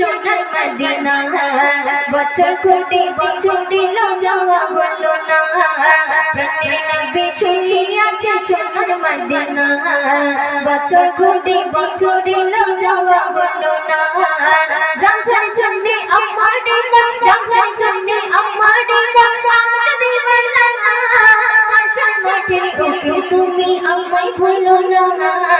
সোনার মদিনা বছর কোটি বছর দিল, যাওয়া বলল না। প্রাণের নবে শুনিয়াছে সোনার মদিনা। বছর কোটি বছর দিল, যাওয়া বলল না। জাগার চন্ডে আমার তুমি আমায় ভুলো না।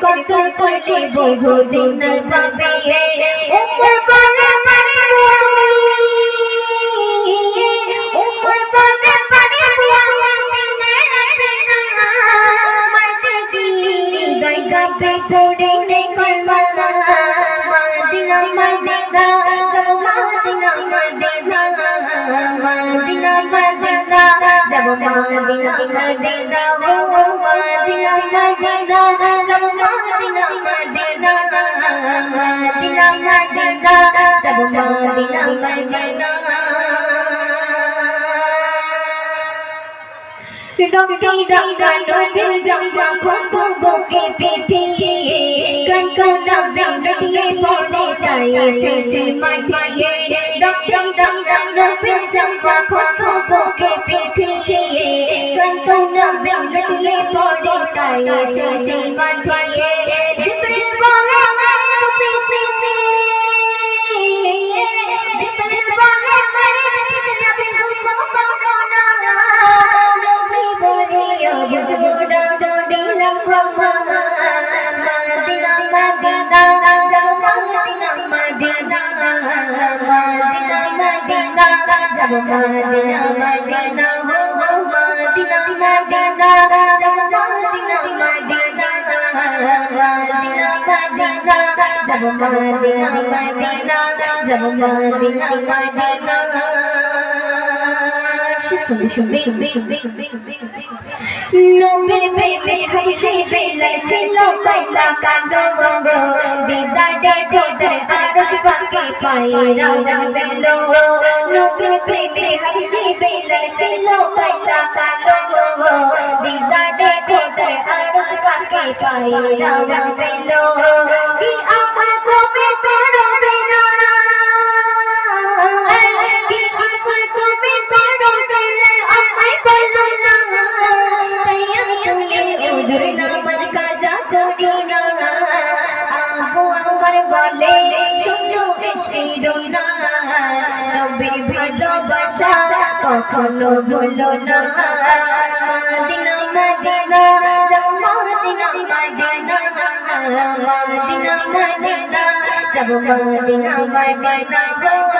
কতল করলে বহু দিনের পাবে উমর বলে মারে উমর বলে মারে হৃদয় কাঁপে পড়ে নেই কলমা মাদিনা মাদিনা যাব মাদিনা মাদিনা মাদিনা মাদিনা মাদিনা মাদিনা যাব মাদিনা মাদিনা রক্তি রঙ্গানো বিল জমজা খোকো বুকে পিঠিয়ে কনকনা বেনটিয়ে পড়ে তায়ে ফেটে মাটিয়ে রক্তি রঙ্গানো বিল জমজা খোকো বুকে পিঠিয়ে কনকনা বেনটিয়ে পড়ে তায়ে ফেটে মাটিয়ে দিলাম ক্ষমা মাদিনা মাদিনা যাব মাদিনা শুন শুন নবীর প্রেমে হাসি বেলাল ছিল কয়লা কালো গো গো দিদা ডেডে দরে আরশ পাকে পায়ে রাজ বেলো নবীর প্রেমে হাসি বেলাল ছিল কয়লা কালো গো গো দিদা ডেডে দরে আরশ পাকে পায়ে রাজ বেলো কি আপন কবে করবে না, নবীর ভালোবাসা কখনো ভুলো না। মাদিনা মাদিনা, যাও মাদিনা মাদিনা মাদিনা মাদিনা, যাও মাদিনা মাদিনা গো।